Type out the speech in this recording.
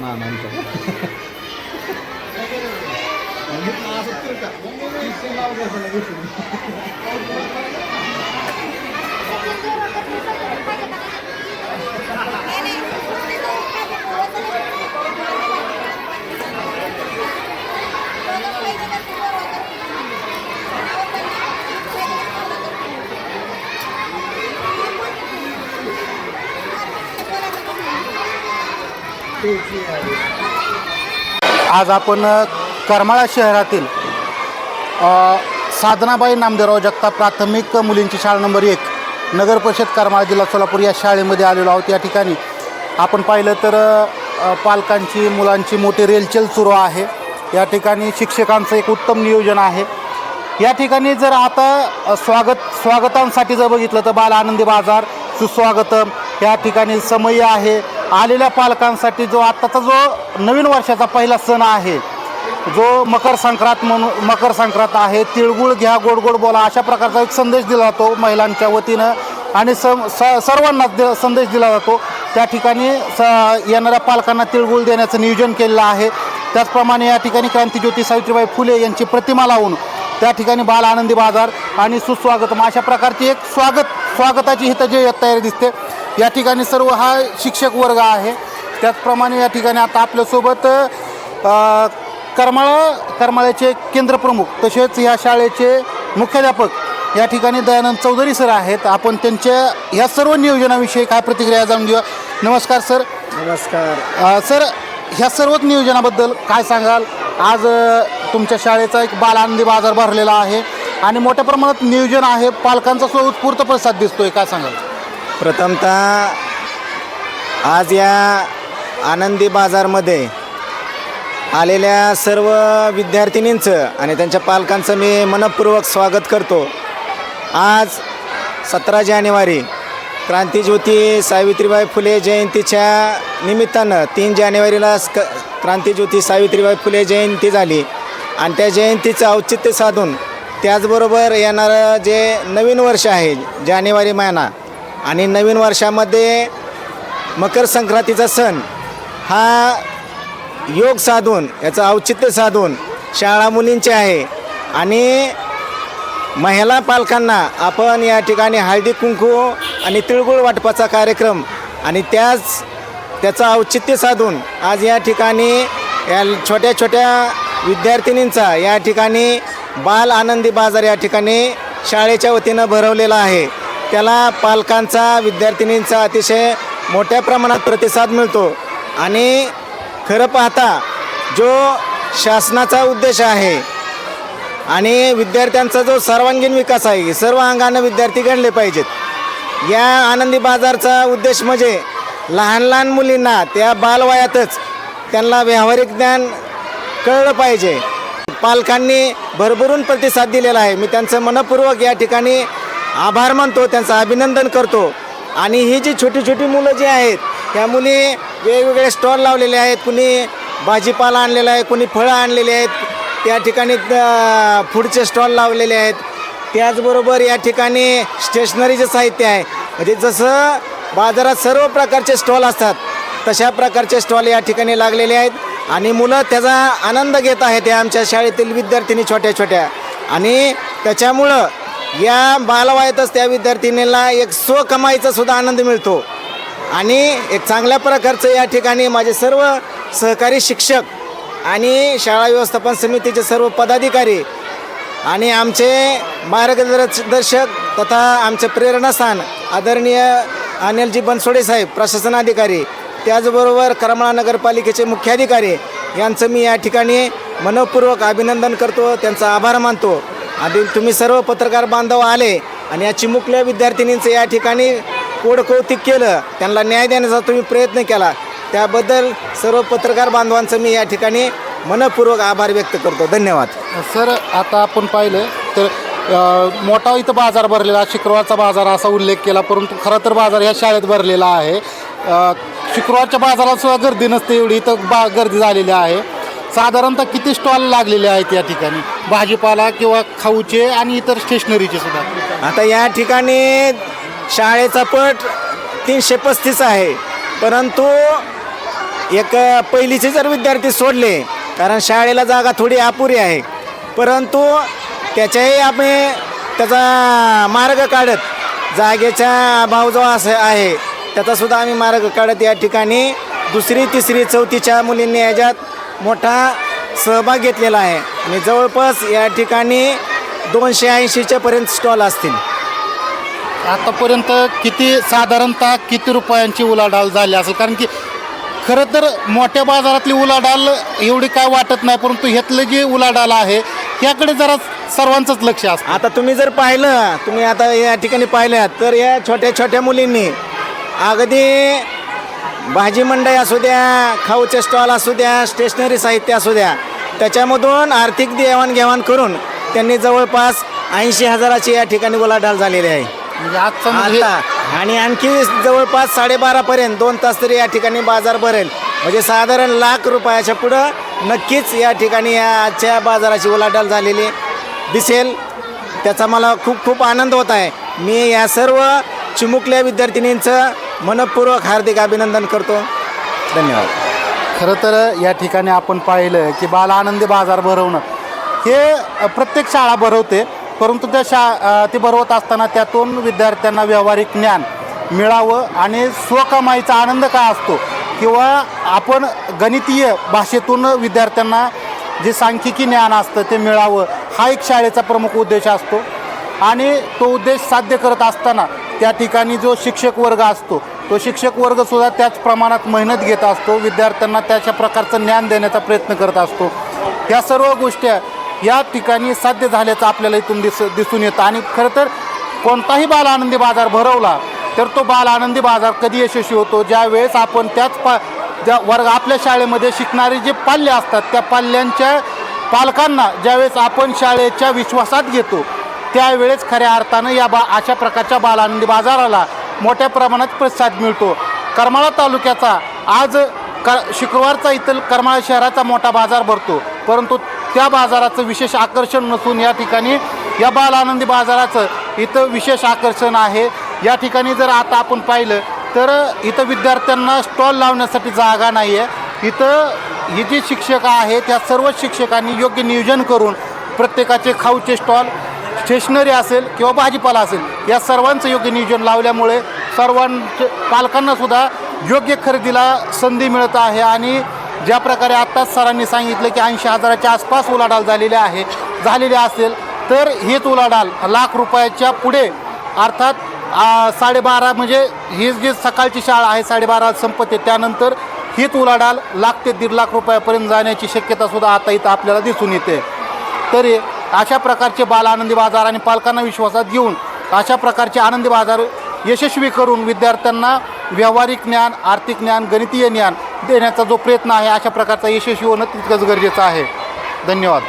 まあ mình. आज आपण करमाळा शहरातील साधनाबाई नामदेवराव जगताप प्राथमिक मुलींची शाळा नंबर एक नगर परिषद करमाळा जिल्हा सोलापूर या शाळेमध्ये आलेलो आहोत. या ठिकाणी आपण पाहिलं तर पालकांची मुलांची मोठी रेलचेल सुरू आहे. या ठिकाणी शिक्षकांचं एक उत्तम नियोजन आहे. या ठिकाणी जर आता स्वागत स्वागतांसाठी जर बघितलं तर बाल आनंदी बाजार सुस्वागतम या ठिकाणी समय आहे. आलेल्या पालकांसाठी जो आत्ताचा जो नवीन वर्षाचा पहिला सण आहे जो मकर संक्रांत म्हणून मकर संक्रांत आहे तिळगुळ घ्या गोड गोड बोला अशा प्रकारचा एक संदेश दिला जातो महिलांच्या वतीनं. आणि सम स सर्वांनाच संदेश दिला जातो. त्या ठिकाणी स येणाऱ्या पालकांना तिळगुळ देण्याचं नियोजन केलेलं आहे. त्याचप्रमाणे या ठिकाणी क्रांतीज्योती सावित्रीबाई फुले यांची प्रतिमा लावून त्या ठिकाणी बाल आनंदी बाजार आणि सुस्वागतम अशा प्रकारची एक स्वागत स्वागताची हिथं जे तयारी दिसते. या ठिकाणी सर्व हा शिक्षक वर्ग आहे. त्याचप्रमाणे या ठिकाणी आता आपल्यासोबत करमाळा करमाळ्याचे केंद्रप्रमुख तसेच या शाळेचे मुख्याध्यापक या ठिकाणी दयानंद चौधरी सर आहेत. आपण त्यांच्या ह्या सर्व नियोजनाविषयी काय प्रतिक्रिया जाणून घेऊया? नमस्कार सर. नमस्कार. अ, सर ह्या सर्वच नियोजनाबद्दल काय सांगाल? आज अ, तुमच्या शाळेचा एक बाल आनंदी बाजार भरलेला आहे आणि मोठ्या प्रमाणात नियोजन आहे. पालकांचा सुद्धा उत्स्फूर्त प्रतिसाद दिसतोय. काय सांगाल? प्रथमतः आज या आनंदी बाजारमध्ये आलेल्या सर्व विद्यार्थिनींचं आणि त्यांच्या पालकांचं मी मनपूर्वक स्वागत करतो. आज सतरा जानेवारी क्रांतीज्योती सावित्रीबाई फुले जयंतीच्या निमित्तानं तीन जानेवारीला क क्रांतीज्योती सावित्रीबाई फुले जयंती झाली. आणि त्या जयंतीचं औचित्य साधून त्याचबरोबर येणारं जे नवीन वर्ष आहे जानेवारी महिना आणि नवीन वर्षामध्ये मकर संक्रांतीचा सण हा योग साधून याचं औचित्य साधून शाळा मुलींचे आहे. आणि महिला पालकांना आपण या ठिकाणी हळदी कुंकू आणि तिळगुळ वाटपाचा कार्यक्रम आणि त्याच त्याचं औचित्य साधून आज या ठिकाणी या छोट्या छोट्या विद्यार्थिनींचा या ठिकाणी बाल आनंदी बाजार या ठिकाणी शाळेच्या वतीनं भरवलेला आहे. त्याला पालकांचा विद्यार्थिनींचा अतिशय मोठ्या प्रमाणात प्रतिसाद मिळतो. आणि खरं पाहता जो शासनाचा उद्देश आहे आणि विद्यार्थ्यांचा जो सर्वांगीण विकास आहे सर्व अंगानं विद्यार्थी घडले पाहिजेत. या आनंदी बाजारचा उद्देश म्हणजे लहान लहान मुलींना त्या बालवयातच त्यांना व्यावहारिक ज्ञान कळलं पाहिजे. पालकांनी भरभरून प्रतिसाद दिलेला आहे. मी त्यांचं मनपूर्वक या ठिकाणी आभार मानतो त्यांचं अभिनंदन करतो. आणि ही जी छोटी छोटी मुलं जी आहेत त्या मुली वेगवेगळे स्टॉल लावलेले आहेत. कुणी भाजीपाला आणलेला आहे कुणी फळं आणलेली आहेत. त्या ठिकाणी फूडचे स्टॉल लावलेले आहेत. त्याचबरोबर या ठिकाणी स्टेशनरीचं साहित्य आहे म्हणजे जसं बाजारात सर्व प्रकारचे स्टॉल असतात तशा प्रकारचे स्टॉल या ठिकाणी लागलेले आहेत. आणि मुलं त्याचा आनंद घेत आहेत या आमच्या शाळेतील विद्यार्थिनी छोट्या छोट्या. आणि त्याच्यामुळं या बालवायातच त्या विद्यार्थिनीला एक स्वकमाईचा सुद्धा आनंद मिळतो. आणि एक चांगल्या प्रकारचं या ठिकाणी माझे सर्व सहकारी शिक्षक आणि शाळा व्यवस्थापन समितीचे सर्व पदाधिकारी आणि आमचे मार्गदर्शक तथा आमचे प्रेरणास्थान आदरणीय अनिलजी बनसोडे साहेब प्रशासनाधिकारी त्याचबरोबर करमाळा नगरपालिकेचे मुख्याधिकारी यांचं मी या ठिकाणी मनपूर्वक अभिनंदन करतो त्यांचा आभार मानतो. आधी तुम्ही सर्व पत्रकार बांधव आले आणि या चिमुकल्या विद्यार्थिनींचं या ठिकाणी कोडकौतिक केलं त्यांना न्याय देण्याचा तुम्ही प्रयत्न केला. त्याबद्दल सर्व पत्रकार बांधवांचं मी या ठिकाणी मनपूर्वक आभार व्यक्त करतो. धन्यवाद. सर आता आपण पाहिलं तर अ, मोठा इथं बाजार भरलेला शुक्रवारचा बाजार असा उल्लेख केला परंतु खरं तर बाजार ह्या शाळेत भरलेला आहे. अ, शुक्रवारच्या बाजारात सुद्धा गर्दी नसते एवढी इथं बा गर्दी झालेली आहे. साधारणतः किती स्टॉल लागलेले आहेत या ठिकाणी? भाजीपाला किंवा खाऊचे आणि इतर स्टेशनरीचे सुद्धा. आता या ठिकाणी शाळेचा पट तीनशे पस्तीस आहे. परंतु एक पहिलीचे जर विद्यार्थी सोडले कारण शाळेला जागा थोडी अपुरी आहे. परंतु त्याच्याही आम्ही त्याचा मार्ग काढत जागेचा अभाव जो असं आहे त्याचासुद्धा आम्ही मार्ग काढत या ठिकाणी दुसरी तिसरी चौथीच्या मुलींनी याच्यात मोठा सहभाग घेतलेला आहे. आणि जवळपास या ठिकाणी दोनशे ऐंशीच्या पर्यंत स्टॉल असतील. आतापर्यंत किती साधारणतः किती रुपयांची उलाढाल झाली असेल? कारण की खरं तर मोठ्या बाजारातली उलाढाल एवढी काय वाटत नाही परंतु ह्यातलं जे उलाढाल आहे त्याकडे जरा सर्वांचंच लक्ष असतं. आता तुम्ही जर पाहिलं तुम्ही आता या ठिकाणी पाहिलं तर या छोट्या छोट्या मुलींनी अगदी भाजी मंडई असू द्या खाऊचे स्टॉल असू द्या स्टेशनरी साहित्य असू द्या त्याच्यामधून आर्थिक देवाणघेवाण करून त्यांनी जवळपास ऐंशी हजाराची या ठिकाणी उलाढाल झालेली आहे. म्हणजे आजचं म्हणजे आता आणि आणखी जवळपास साडेबारापर्यंत दोन तास तरी या ठिकाणी बाजार भरेल. म्हणजे साधारण लाख रुपयाच्या पुढं नक्कीच या ठिकाणी या आजच्या बाजाराची उलाढाल झालेली दिसेल. त्याचा मला खूप खूप आनंद होत आहे. मी या सर्व चिमुकल्या विद्यार्थिनींचं मनपूर्वक हार्दिक अभिनंदन करतो. धन्यवाद. खरं तर या ठिकाणी आपण पाहिलं की बाल आनंदी बाजार भरवणं हे प्रत्येक शाळा भरवते. परंतु त्या शा ते भरवत असताना त्यातून विद्यार्थ्यांना व्यावहारिक ज्ञान मिळावं आणि स्वकमाईचा आनंद काय असतो? किंवा आपण गणितीय भाषेतून विद्यार्थ्यांना जे सांख्यिकी ज्ञान असतं ते मिळावं हा एक शाळेचा प्रमुख उद्देश असतो. आणि तो उद्देश साध्य करत असताना त्या ठिकाणी जो शिक्षक वर्ग असतो तो शिक्षक वर्गसुद्धा त्याच प्रमाणात मेहनत घेत असतो. विद्यार्थ्यांना त्याच्या प्रकारचं ज्ञान देण्याचा प्रयत्न करत असतो. या सर्व गोष्टी या ठिकाणी साध्य झाल्याचं आपल्याला इथून दिस दिसून येतं. आणि खरं तर कोणताही बाल आनंदी बाजार भरवला तर तो बाल आनंदी बाजार कधी यशस्वी होतो? ज्यावेळेस आपण त्याच पा ज्या वर्ग आपल्या शाळेमध्ये शिकणारे जे पाल्य असतात त्या पाल्यांच्या पालकांना ज्यावेळेस आपण शाळेच्या विश्वासात घेतो त्यावेळेस खऱ्या अर्थानं या बा अशा प्रकारच्या बालानंदी बाजाराला मोठ्या प्रमाणात प्रतिसाद मिळतो. करमाळा तालुक्याचा आज क शुक्रवारचा इथं करमाळा शहराचा मोठा बाजार भरतो. परंतु त्या बाजाराचं विशेष आकर्षण नसून या ठिकाणी या बाल आनंदी बाजाराचं इथं विशेष आकर्षण आहे. या ठिकाणी जर आता आपण पाहिलं तर इथं विद्यार्थ्यांना स्टॉल लावण्यासाठी जागा नाही आहे इथं ही जी शिक्षक आहेत त्या सर्व शिक्षकांनी योग्य नियोजन करून प्रत्येकाचे खाऊचे स्टॉल स्टेशनरी असेल किंवा भाजीपाला असेल या सर्वांचं योग्य नियोजन लावल्यामुळे सर्वांचे पालकांनासुद्धा योग्य खरेदीला संधी मिळत आहे आणि ज्या प्रकारे आत्ताच सरांनी सांगितलं की ऐंशी हजाराच्या आसपास उलाढाल झालेली आहे झालेली असेल तर हेच उलाढाल लाख रुपयाच्या पुढे अर्थात साडेबारा म्हणजे ही जी सकाळची शाळा आहे साडेबारा संपते त्यानंतर हीच उलाढाल लाख ते दीड लाख रुपयापर्यंत जाण्याची शक्यतासुद्धा आता इथं आपल्याला दिसून येते. तरी अशा प्रकारचे बाल आनंदी बाजार आणि पालकांना विश्वासात घेऊन अशा प्रकारचे आनंदी बाजार यशस्वी करून विद्यार्थ्यांना व्यावहारिक ज्ञान आर्थिक ज्ञान गणितीय ज्ञान देण्याचा जो प्रयत्न आहे अशा प्रकारचा यशस्वी होणं तितकंच गरजेचं आहे. धन्यवाद.